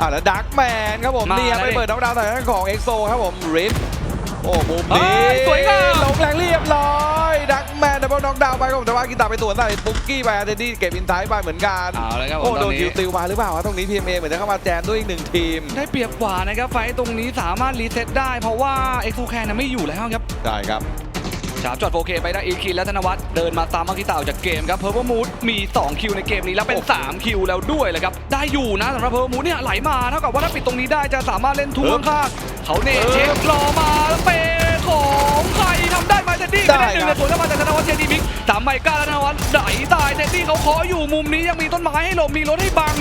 อะแล้วดักแมนครับผมมาเนี่ยแล้วไปดิเปิดน้องดาวน์แต่ทางของเอ็กโซครับผมริฟโอ้มุมเฮ้นี้ยสวยงาม ลงแรงเรียบร้อยดักแมนดับเบิลน็อกดาวน์ไปครับผมแต่ว่ากีตาร์ไปตัวใส่ปุ๊กกี้ไปอาร์เทนดี้เก็บอินไทไปเหมือนกัน เอาเลยครับผโอ้มตโดอนนนี้คิวติวมาหรือเปล่าวะตรงนี้ PMA เหมือนจะเข้ามาแจมด้วยอีกหนึ่งทีมได้เปรียบกว่านะครับไฟต์ตรงนี้สามารถรีเซ็ตได้เพราะว่าเอ็กซ์ฟูแคนไม่อยู่แล้วครับ ใช่ครับ ฉาบจอด 4K ไปได้อีคินและธนวัฒน์เดินมาตามมากิตาออกจากเกมครับเพ r ร์ m มูดมี 2 คิวในเกมนี้แล้วเป็น 3 คิวแล้วด้วยเลยครับ ได้อยู่นะสำหรับเพ r ร์ m มูดเนี่ยไหลมาเท่ากับว่าถ้าปิดตรงนี้ได้จะสามารถเล่นทุ่วงข้างเขาเนตเออเช็ครอมาแล้วเปย์ของใครทำได้ไหมเท็ดดี้ได้ไม่ได้หนึ่งครัในบสวนเข้ามาจากธนวัฒน์เจดีมิกสามใบก้าและธนวัฒน์ไหลตายเท็ดดี้เขาขออยู่มุมนี้ยังมีต้นไม้ให้หลบมีรถให้บัง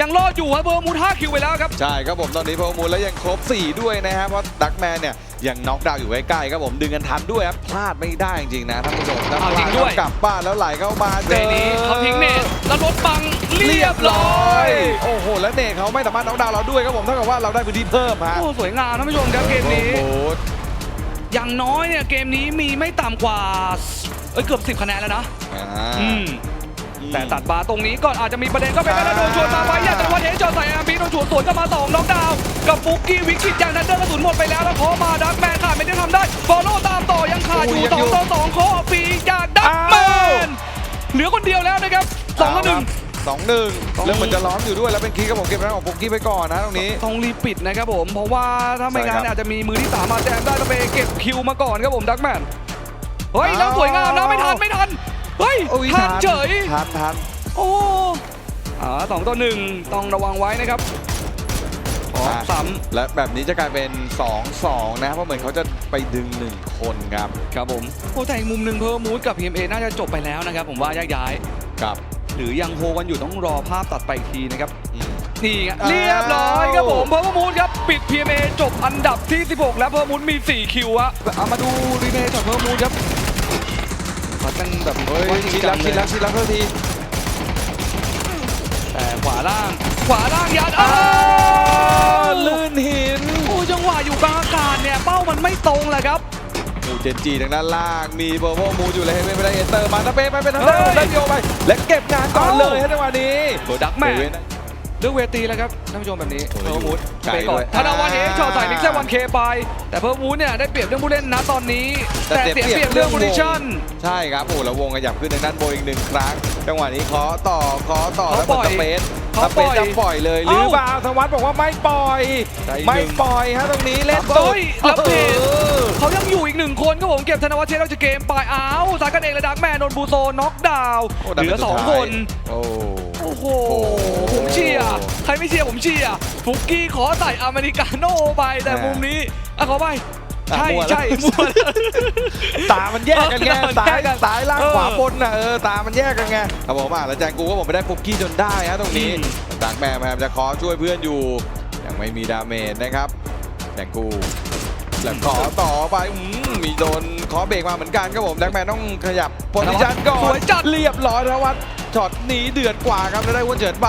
ยังรอดอยู่ครับเพ r ร์ m มูด5คิวไปแล้วครับใช่ครับผมตอนนี้พอมูลแล้วยังครบ 4 ด้วยนะฮะเพราะดักแมนเนี่ย ยังน็อกดาวน์อยู่ใกล้ๆครับผมดึงกันทันด้วยครับพลาดไม่ได้จริงๆนะท่านผู้ชมถ้าพเอาลาจริดงด้วย กลับบ้านแล้วไหลเข้ามาเจเรอนี้เขาทิ้งเนตแล้วรถบังเรียบร้อยโอ้โหแล้วเนทเขาไม่สามารถน็อกดาวน์เราด้วยครับผมเท่ากับว่าเราได้พื้นที่เพิ่มฮะโอ้สวยงามท่านผู้ชมครับเกมนี้ โอ้โห อย่างน้อยเนี่ยเกมนี้มีไม่ต่ำกว่าเอ้ยเกือบ 10 คะแนนแล้วนะอ่าอืมแต่ตัดบาร์ตรงนี้ก่อนอาจจะมีประเด็นก็เป็นการโดนชวนมาไว้เนี่ยแต่ว่าเทนจอใส่อาร์บีโดนชวนสวนเข้ามาสอง ฟุกกี้วิกฤตอย่างนั้นเดินกระสุนหมดไปแล้วแล้วขอมาดักแมนขาดไม่ได้ทำได้ฟอลโล่ตามต่อยังขาดอยู่สองต่อสองขอออกปีจากดักแมนเหลือคนเดียวแล้วนะครับสองต่อหนึ่งสองหนึ่งต้องเรื่องมันจะร้อนอยู่ด้วยแล้วเป็นคีย์ครับผมเก็บแรงของปุ๊กกี้ไปก่อนนะตรงนี้ต้องรีบปิดนะครับผม เพราะว่าถ้าไม่งั้นใช่ครับอาจจะมีมือที่สามมาแจมได้ต้องไปเก็บคิวมาก่อนครับผมดักแมนเฮ้ยแล้วอ้าวสวยงามนะไม่ทันไม่ทันเฮ้ยโอ้ยทันเฉยทันทันโอ้อ่าสองต่อหนึ่งต้องระวังไว้นะครับ ขออะซ้และแบบนี้จะกลายเป็น 2-2 นะ เพราะเหมือนเขาจะไปดึง 1 คนครับำครับผมโอ้แต่อีกมุมหนึ่งเพอร์มูดกับ PMA น่าจะจบไปแล้วนะครับ ผมว่าแยกย้ายครับหรือยังโฮกันอยู่ต้องรอภาพตัดไปอีกทีนะครับอืมนี่ไงอ้าวเรียบร้อยครับผมเพอร์มูดครับปิด PMA จบอันดับที่ 16 แล้วเพอร์มูดมี 4 คิวอะเอามาดูรีเพย์จากเพอร์มูดครับพัดกันแบบเฮ้ยว่าจริงชิดจัแล้งวเลชิดยแล้วชิดแล้วเท่าทีแต่ขวาล่างขวาล่างยัดอ้า ตรงแหละครับมูเจนจีทางด้านล่าง มีเบอร์โวมูอยู่เลยไม่ได้เอเตอร์มาตาเป้ไปเป็นทางด้านเฮ้ยได้โยไป และเก็บงานก่อนเอ้าเลยฮะจังหวะนี้โดดักแม่เว้นเลือกเวทีแล้วครับท่านผู้ชมแบบนี้โอ้เพยอร์มูดไกลไปก่อนด้วยธนวัฒน์เฮอ่าชอใส่มิกเซอร์วันเคไป แต่เพอร์มูดเนี่ยได้เปรียบเรื่องผู้เล่นนะตอนนี้ แต่เสียเปรียบเรื่องโพซิชั่นใช่ครับโอ้แล้ววงขยับขึ้นทางด้านโบอีกหนึ่งครั้ง จังหวะนี้เคาะต่อเคาะต่อเขาแล้วปล่อยสเปซ เขาสเปซปล่อยจะปล่อยเลยหเอ้ารือเปล่าธวัฒน์บอกว่าไม่ปล่อยได้อีกไม่หนึ่งปล่อยฮะตรงนี้เล่นเฮ้ยแล้วเพจเออ เขายังอยู่อีกหนึ่งคนครับผมเก็บธนวัฒน์เชนออกจากเกมไปอ้าวสายกันเองและดักแมนโดนบูโซน็อกดาวน์โอ้เหลือสองคน โอ้โอ้โหโอ้โห ผมเชียร์ ใครไม่เชียร์ผมเชียร์ ฟุกกี้ขอใส่อเมริกาโน่ไปแต่อ่ามุมุมนี้อะขอไปอะ ใช่มั่วแล้วใช่มั่วแล้ว ตามันแยกกันไงเออซ้าแยยกกันซ้ายล่างเออขวาบนน่ะเออตามันแยกกันไงครับผมอะแล้วแจงกูก็ผมไปได้ฟุกกี้จนได้ฮะตรงนี้อืมดักแม่พยายามจะขอช่วยเพื่อนอยู่ ยังไม่มีดาเมจนะครับแจงกูแล้วขอต่อไปอืมมีโดนขอเบรกมาเหมือนกันครับผมแดักแมนต้องขยับโพซิชันก่อนสวยจัด เรียบร้อยแล้ววัดช็อตหนีเดือดกว่าครับแล้วได้วนเฉินไป